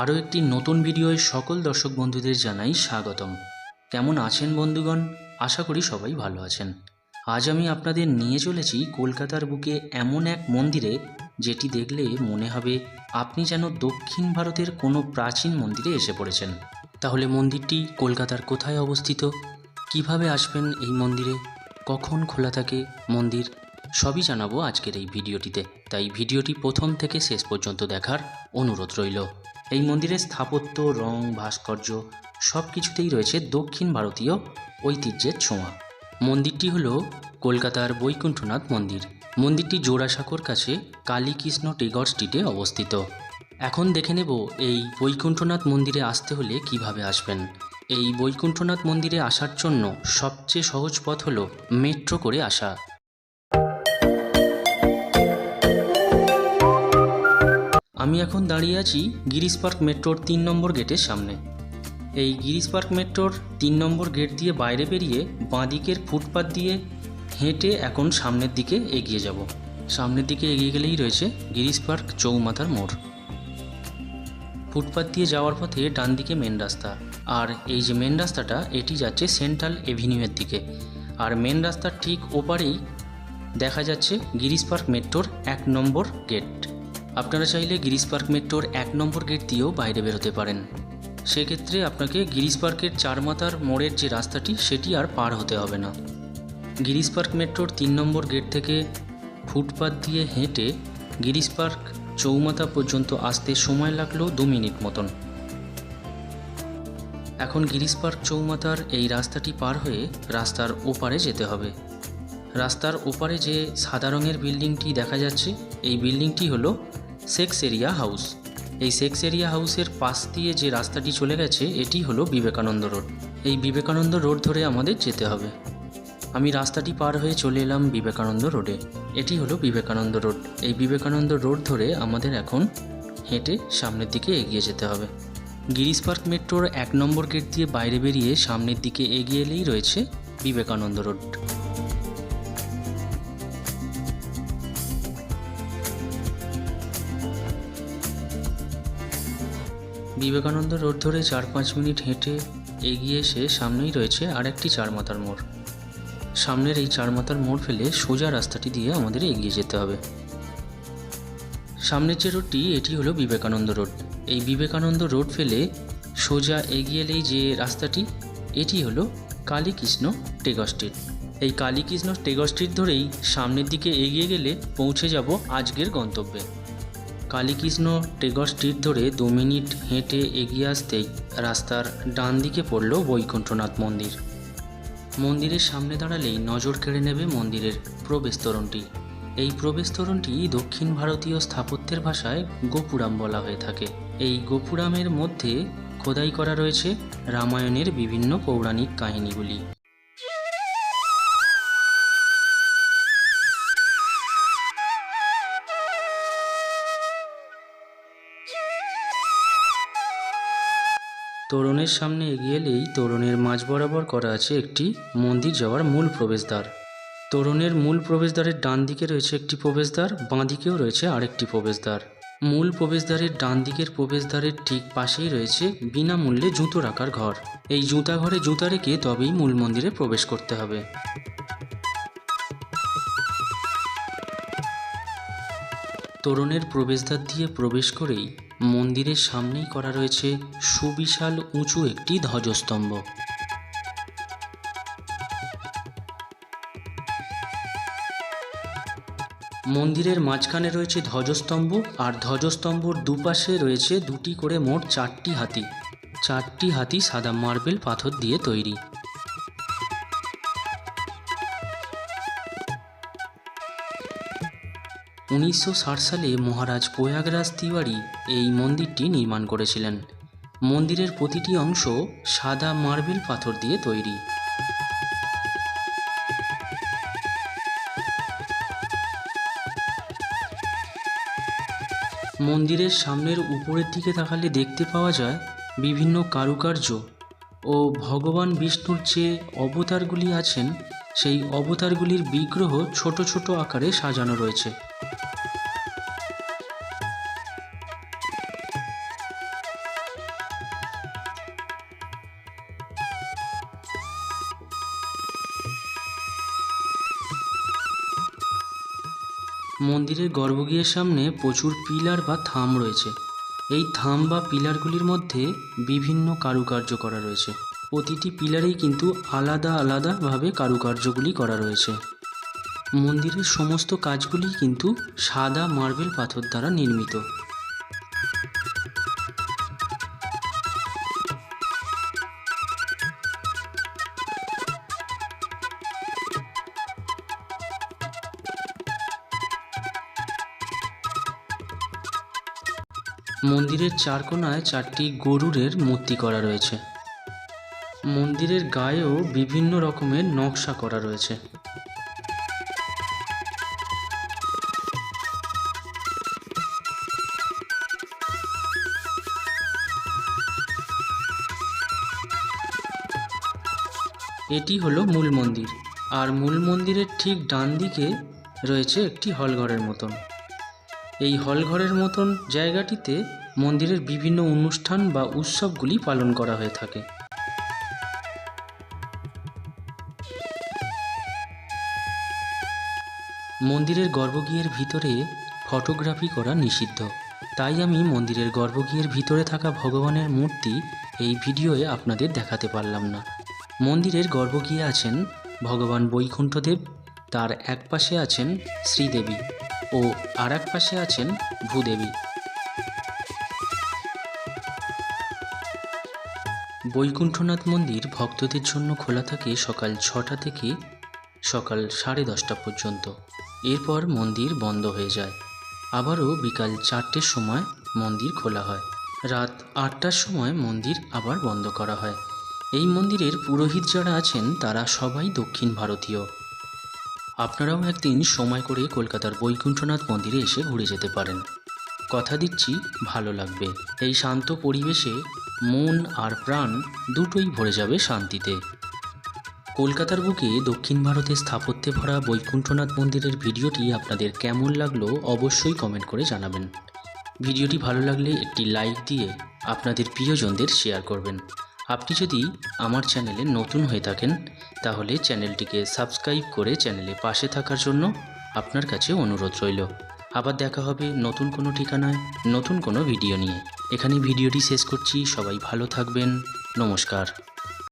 আরও একটি নতুন ভিডিওয় সকল দর্শক বন্ধুদের জানাই স্বাগতম। কেমন আছেন বন্ধুগণ? আশা করি সবাই ভালো আছেন। আজ আমি আপনাদের নিয়ে চলেছি কলকাতার বুকে এমন এক মন্দিরে, যেটি দেখলে মনে হবে আপনি যেন দক্ষিণ ভারতের কোনো প্রাচীন মন্দিরে এসে পড়েছেন। তাহলে মন্দিরটি কলকাতার কোথায় অবস্থিত? কীভাবে আসবেন এই মন্দিরে? কখন খোলা থাকে মন্দির? সবই জানাব আজকের এই ভিডিওটিতে। তাই ভিডিওটি প্রথম থেকে শেষ পর্যন্ত দেখার অনুরোধ রইল। এই মন্দিরের স্থাপত্য, রং, ভাস্কর্য সব কিছুতেই রয়েছে দক্ষিণ ভারতীয় ঐতিহ্যের ছোঁয়া। মন্দিরটি হলো কলকাতার বৈকুণ্ঠনাথ মন্দির। মন্দিরটি জোড়াসাঁকোর কাছে কালীকৃষ্ণ টেগর স্ট্রিটে অবস্থিত। এখন দেখে নেব এই বৈকুণ্ঠনাথ মন্দিরে আসতে হলে কীভাবে আসবেন। এই বৈকুণ্ঠনাথ মন্দিরে আসার জন্য সবচেয়ে সহজ পথ হলো মেট্রো করে আসা। আমি এখন দাঁড়িয়ে আছি গিরিশ পার্ক মেট্রোর তিন নম্বর গেটের সামনে। এই গিরিশ পার্ক মেট্রোর তিন নম্বর গেট দিয়ে বাইরে বেরিয়ে বাঁদিকের ফুটপাত দিয়ে হেঁটে এখন সামনের দিকে এগিয়ে যাব। সামনের দিকে এগিয়ে গেলেই রয়েছে গিরিশ পার্ক চৌমাথার মোড়। ফুটপাত দিয়ে যাওয়ার পথে ডান দিকে মেন রাস্তা। আর এই যে মেন রাস্তাটা, এটি যাচ্ছে সেন্ট্রাল এভিনিউয়ের দিকে। আর মেন রাস্তার ঠিক ওপারেই দেখা যাচ্ছে গিরিশ পার্ক মেট্রোর এক নম্বর গেট। আপনারা চাইলে গিরিশ পার্ক মেট্রোর এক নম্বর গেট দিয়েও বাইরে বেরোতে পারেন। সেক্ষেত্রে আপনাকে গিরিশ পার্কের চারমাথার মোড়ের যে রাস্তাটি, সেটি আর পার হতে হবে না। গিরিশ পার্ক মেট্রোর তিন নম্বর গেট থেকে ফুটপাথ দিয়ে হেঁটে গিরিশ পার্ক চৌমাথা পর্যন্ত আসতে সময় লাগল দু মিনিট মতন। এখন গিরিশ পার্ক চৌমাথার এই রাস্তাটি পার হয়ে রাস্তার ওপারে যেতে হবে। রাস্তার ওপারে যে সাদা রঙের বিল্ডিংটি দেখা যাচ্ছে, এই বিল্ডিংটি হলো সেক্স এরিয়া হাউস। এই সেক্স এরিয়া হাউসের পাশ দিয়ে যে রাস্তাটি চলে গেছে, এটি হলো বিবেকানন্দ রোড। এই বিবেকানন্দ রোড ধরে আমাদের যেতে হবে। আমি রাস্তাটি পার হয়ে চলে এলাম বিবেকানন্দ রোডে। এটি হলো বিবেকানন্দ রোড। এই বিবেকানন্দ রোড ধরে আমাদের এখন হেঁটে সামনের দিকে এগিয়ে যেতে হবে। গিরিশ পার্ক মেট্রোর এক নম্বর গেট দিয়ে বাইরে বেরিয়ে সামনের দিকে এগিয়ে এলেই রয়েছে বিবেকানন্দ রোড। বিবেকানন্দ রোড ধরে চার পাঁচ মিনিট হেঁটে এগিয়ে এসে সামনেই রয়েছে আরেকটি চারমাথার মোড়। সামনের এই চারমাথার মোড় ফেলে সোজা রাস্তাটি দিয়ে আমাদের এগিয়ে যেতে হবে। সামনের যে রোডটি, এটি হলো বিবেকানন্দ রোড। এই বিবেকানন্দ রোড ফেলে সোজা এগিয়ে এলেই যে রাস্তাটি, এটি হলো কালীকৃষ্ণ টেগর স্ট্রিট। এই কালীকৃষ্ণ টেগর স্ট্রিট ধরেই সামনের দিকে এগিয়ে গেলে পৌঁছে যাব আজকের গন্তব্যে। কালীকৃষ্ণ টেগর স্ট্রিট ধরে দু মিনিট হেঁটে এগিয়ে আসতেই রাস্তার ডান দিকে পড়ল বৈকুণ্ঠনাথ মন্দির। মন্দিরের সামনে দাঁড়ালেই নজর কেড়ে নেবে মন্দিরের প্রবেশতোরণটি। এই প্রবেশতোরণটি দক্ষিণ ভারতীয় স্থাপত্যের ভাষায় গোপুরাম বলা হয়ে থাকে। এই গোপুরামের মধ্যে খোদাই করা রয়েছে রামায়ণের বিভিন্ন পৌরাণিক কাহিনীগুলি। তোরণের সামনে এগিয়ে এলেই তোরণের মাঝ বরাবর করা আছে একটি মন্দির যাওয়ার মূল প্রবেশদ্বার। তোরণের মূল প্রবেশদ্বারের ডান দিকে রয়েছে একটি প্রবেশদ্বার, বাঁ দিকেও রয়েছে আরেকটি প্রবেশদ্বার। মূল প্রবেশদ্বারের ডান দিকের প্রবেশদ্বারের ঠিক পাশেই রয়েছে বিনামূল্যে জুতো রাখার ঘর। এই জুতা ঘরে জুতা রেখে তবেই মূল মন্দিরে প্রবেশ করতে হবে। তোরণের প্রবেশদ্বার দিয়ে প্রবেশ করেই মন্দিরের সামনেই করা রয়েছে সুবিশাল উঁচু একটি ধ্বজস্তম্ভ। মন্দিরের মাঝখানে রয়েছে ধ্বজস্তম্ভ আর ধ্বজস্তম্ভর দুপাশে রয়েছে দুটি করে মোট চারটি হাতি। চারটি হাতি সাদা মার্বেল পাথর দিয়ে তৈরি। উনিশশো ষাট সালে মহারাজ প্রয়াগরাজ তিওয়ারি এই মন্দিরটি নির্মাণ করেছিলেন। মন্দিরের প্রতিটি অংশ সাদা মার্বেল পাথর দিয়ে তৈরি। মন্দিরের সামনের উপরের দিকে তাকালে দেখতে পাওয়া যায় বিভিন্ন কারুকার্য ও ভগবান বিষ্ণুর যে অবতারগুলি আছেন, সেই অবতারগুলির বিগ্রহ ছোট ছোট আকারে সাজানো রয়েছে। মন্দিরের গর্ভগৃহের সামনে প্রচুর পিলার বা থাম রয়েছে। এই থাম বা পিলারগুলির মধ্যে বিভিন্ন কারুকার্য করা রয়েছে। প্রতিটি পিলারেই কিন্তু আলাদা আলাদাভাবে কারুকার্যগুলি করা রয়েছে। মন্দিরের সমস্ত কাজগুলি কিন্তু সাদা মার্বেল পাথর দ্বারা নির্মিত। মন্দিরের চার কোণায় চারটি গরুরের মূর্তি করা রয়েছে। মন্দিরের গায়েও বিভিন্ন রকমের নকশা করা রয়েছে। এটি হলো মূল মন্দির। আর মূল মন্দিরের ঠিক ডান দিকে রয়েছে একটি হলঘরের মতন। এই হলঘরের মতন জায়গাটিতে মন্দিরের বিভিন্ন অনুষ্ঠান বা উৎসবগুলি পালন করা হয়ে থাকে। মন্দিরের গর্ভগৃহের ভিতরে ফটোগ্রাফি করা নিষিদ্ধ। তাই আমি মন্দিরের গর্ভগৃহের ভিতরে থাকা ভগবানের মূর্তি এই ভিডিওয়ে আপনাদের দেখাতে পারলাম না। মন্দিরের গর্ভগৃহে আছেন ভগবান বৈকুণ্ঠদেব, তার এক পাশে আছেন শ্রীদেবী। ও আর এক পাশে আছেন ভূদেবী। বৈকুণ্ঠনাথ মন্দির ভক্তদের জন্য খোলা থাকে সকাল ছটা থেকে সকাল সাড়ে দশটা পর্যন্ত। এরপর মন্দির বন্ধ হয়ে যায়। আবারও বিকাল চারটের সময় মন্দির খোলা হয়। রাত আটটার সময় মন্দির আবার বন্ধ করা হয়। এই মন্দিরের পুরোহিত যারা আছেন তারা সবাই দক্ষিণ ভারতীয়। আপনারাও একদিন সময় করে কলকাতার বৈকুণ্ঠনাথ মন্দিরে এসে ঘুরে যেতে পারেন। কথা দিচ্ছি, ভালো লাগবে। এই শান্ত পরিবেশে মন আর প্রাণ দুটোই ভরে যাবে শান্তিতে। কলকাতার বুকে দক্ষিণ ভারতে স্থাপত্যে ভরা বৈকুণ্ঠনাথ মন্দিরের ভিডিওটি আপনাদের কেমন লাগল অবশ্যই কমেন্ট করে জানাবেন। ভিডিওটি ভালো লাগলে একটি লাইক দিয়ে আপনাদের প্রিয়জনদের শেয়ার করবেন। আপনি যদি আমার চ্যানেলে নতুন হয়ে থাকেন, তাহলে চ্যানেলটিকে সাবস্ক্রাইব করে চ্যানেলে পাশে থাকার জন্য আপনার কাছে অনুরোধ রইল। আবার দেখা হবে নতুন কোনো ঠিকানায়, নতুন কোনো ভিডিও নিয়ে। এখানে ভিডিওটি শেষ করছি। সবাই ভালো থাকবেন। নমস্কার।